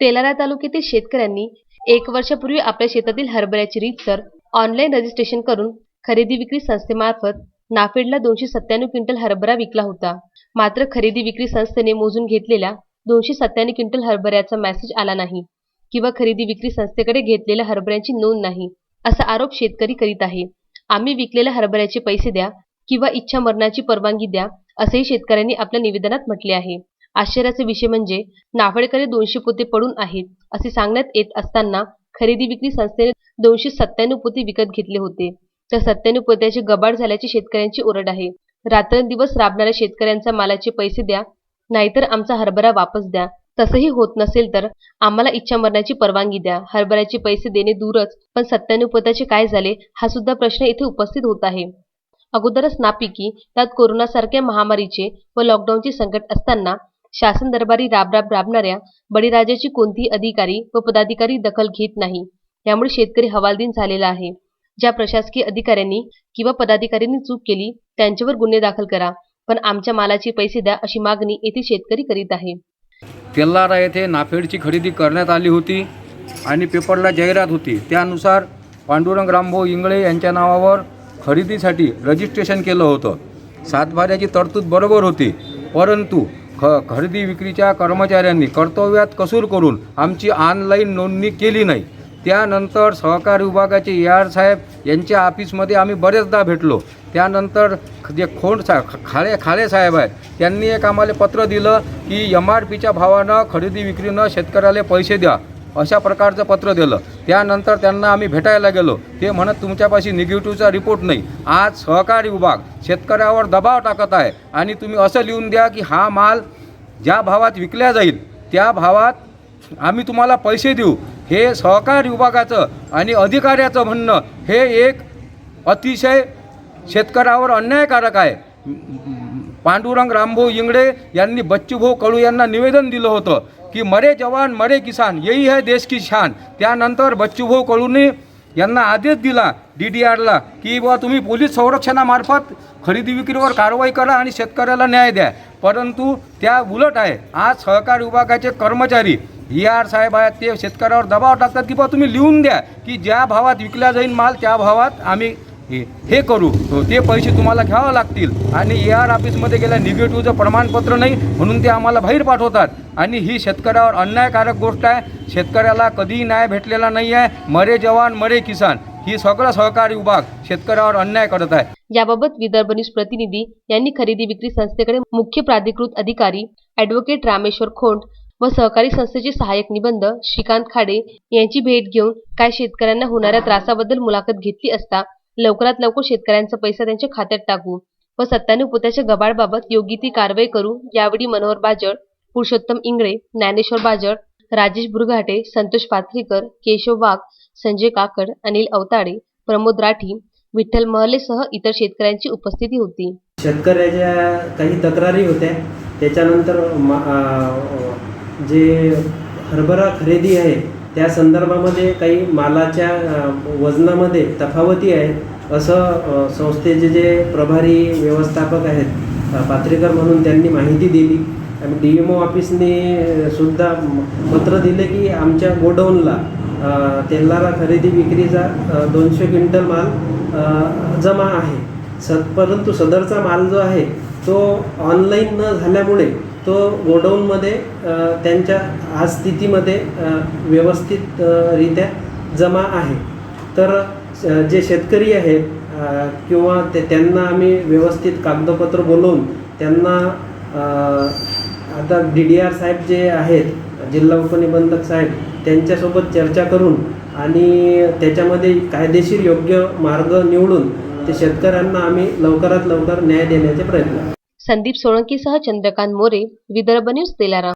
तेलारा तालुक्यातील शेतकऱ्यांनी एक वर्षापूर्वी आपल्या शेतातील हरभऱ्याची रीतसर ऑनलाईन रजिस्ट्रेशन करून खरेदी विक्री संस्थेमार्फत नाफेडला दोनशे सत्त्याण्णव क्विंटल हरभरा विकला होता. मात्र खरेदी विक्री संस्थेने मोजून घेतलेल्या दोनशे सत्त्याण्णव क्विंटल हरभऱ्याचा मेसेज आला नाही किंवा खरेदी विक्री संस्थेकडे घेतलेल्या हरभऱ्यांची नोंद नाही असा आरोप शेतकरी करीत आहे. आम्ही विकलेल्या हरभऱ्याचे पैसे द्या किंवा इच्छा मरणाची परवानगी द्या असेही शेतकऱ्यांनी आपल्या निवेदनात म्हटले आहे. आश्चर्याचा विषय म्हणजे नाफेडकडे दोनशे पोते पडून आहेत असे सांगण्यात येत असताना खरेदी विक्री संस्थेने दोनशे सत्त्याण्णव पोते विकत घेतले होते. तर सत्त्याण्णव पोत्याचे गबाड झाल्याची शेतकऱ्यांची ओरड आहे. रात्रंदिवस राबणाऱ्या शेतकऱ्यांचा मालाचे पैसे द्या नाहीतर आमचा हरभरा वापस द्या. तसंही होत नसेल तर आम्हाला इच्छा मरणाची परवानगी द्या. हरभऱ्याचे पैसे देणे दूरच पण सत्त्याण्णव पोत्याचे काय झाले हा सुद्धा प्रश्न येथे उपस्थित होत आहे. अगोदरच नापिकी त्यात कोरोनासारख्या महामारीचे व लॉकडाऊनचे संकट असताना शासन दरबारी राबराब राबणाऱ्या बळीराजाची कोणतीही अधिकारी व पदाधिकारी दखल घेत नाही. यामुळे शेतकरी हवालदिन झालेला आहे. ज्या प्रशासकीय अधिकाऱ्यांनी किंवा पदाधिकाऱ्यांनी चूक केली त्यांच्यावर गुन्हे दाखल करा. पण आमच्या मालाचे पैसे द्या अशी मागणी येथील शेतकरी करीत आहे. तेल्लारा येथे नाफेडची खरेदी करण्यात आली होती आणि पेपरला जाहिरात होती. त्यानुसार पांडुरंग रामभाऊ इंगळे यांच्या नावावर खरेदीसाठी रजिस्ट्रेशन केलं होतं. सातबाऱ्याची तरतूद बरोबर होती परंतु ख खरेदी विक्रीच्या कर्मचाऱ्यांनी कर्तव्यात कसूर करून आमची ऑनलाईन नोंदणी केली नाही. त्यानंतर सहकार विभागाचे ए आर साहेब यांच्या ऑफिसमध्ये आम्ही बरेचदा भेटलो. त्यानंतर जे खोंड सा खाळे खाळे साहेब आहेत त्यांनी एक आम्हाला पत्र दिलं की एम आर पीच्या भावानं खरेदी विक्रीनं शेतकऱ्याला पैसे द्या. अशा प्रकारचं पत्र दिलं. त्यानंतर त्यांना आम्ही भेटायला गेलो. ते म्हणत तुमच्यापाशी निगेटिव्हचा रिपोर्ट नाही. आज सहकारी विभाग शेतकऱ्यावर दबाव टाकत आहे आणि तुम्ही असं लिहून द्या की हा माल ज्या भावात विकल्या जाईल त्या भावात आम्ही तुम्हाला पैसे देऊ. हे सहकार विभागाचं आणि अधिकाऱ्याचं म्हणणं हे एक अतिशय शेतकऱ्यावर अन्यायकारक आहे. पांडुरंग रामभाऊ इंगडे यांनी बच्चूभाऊ कळू यांना निवेदन दिलं होतं की मरे जवान मरे किसान यही है देश की शान. त्यानंतर बच्चूभाऊ कळूने यांना आदेश दिला डी डी आरला की बुवा तुम्ही पोलीस संरक्षणामार्फत खरेदी विक्रीवर कारवाई करा आणि शेतकऱ्याला न्याय द्या. परंतु त्या उलट आहे. आज सहकार विभागाचे कर्मचारी ई आर साहेब आहेत ते शेतकऱ्यावर दबाव टाकतात की बा तुम्ही लिहून द्या की ज्या भावात विकला जाईल माल त्या भावात आम्ही हे करू. ते पैसे तुम्हाला घ्यावं लागतील. आणि ए आर ऑफिसमध्ये गेल्या निगेटिव्हचं प्रमाणपत्र नाही म्हणून ते आम्हाला बाहेर पाठवतात. आणि ही शेतकऱ्यावर अन्यायकारक गोष्ट आहे. शेतकऱ्याला कधीही न्याय भेटलेला नाही आहे. मरे जवान मरे किसान. ही सगळा सहकारी विभाग शेतकऱ्यावर अन्याय करत आहे. याबाबत विदर्भ न्यूज प्रतिनिधी यांनी खरेदी विक्री संस्थेकडे मुख्य प्राधिकृत अधिकारी ॲडव्होकेट रामेश्वर खोंड व सहकारी संस्थेचे सहाय्यक निबंध श्रीकांत खाडे यांची भेट घेऊन काय शेतकऱ्यांना होणाऱ्या त्रासाबद्दल मुलाखत घेतली असता लवकरात लवकर शेतकऱ्यांचा पैसा त्यांच्या खात्यात टाकू व सत्त्याण्णव पोत्याच्या गबाळबाबत योग्य ती कारवाई करू. यावेळी मनोहर बाजळ पुरुषोत्तम इंगळे ज्ञानेश्वर बाजळ राजेश बुरघाटे संतोष पाथरीकर केशव वाघ संजय काकड अनिल अवताडे प्रमोद राठी विठ्ठल महलेसह इतर शेतकऱ्यांची उपस्थिती होती. शेतकऱ्याच्या काही तक्रारी होत्या. त्याच्यानंतर जे हरभरा खरेदी आहे त्या संदर्भामध्ये काही मालाच्या वजनामध्ये तफावती आहेत असं संस्थेचे जे प्रभारी व्यवस्थापक आहेत अं, पात्रेकर म्हणून त्यांनी माहिती दिली. आणि डी एम ओ ऑफिसने सुद्धा पत्र दिले की आमच्या गोडाऊनला तेलारा खरेदी विक्रीचा दोनशे क्विंटल माल जमा आहे. स परंतु सदरचा माल जो आहे तो ऑनलाईन न झाल्यामुळे तो गोडाऊनमध्ये त्यांच्या आज स्थितीमध्ये व्यवस्थितरित्या व्यवस्थित रित्या जमा आहे. तर जे शेतकरी आहेत किंवा ते त्यांना आम्ही व्यवस्थित कागदपत्र बोलवून त्यांना आता डी डी आर साहेब जे आहेत जिल्हा उपनिबंधक साहेब त्यांच्यासोबत चर्चा करून आणि त्याच्यामध्ये कायदेशीर योग्य मार्ग निवडून ते शेतकऱ्यांना आम्ही लवकरात लवकर न्याय देण्याचे प्रयत्न. संदीप सोळंकीसह चंद्रकांत मोरे विदर्भ न्यूज तेलारा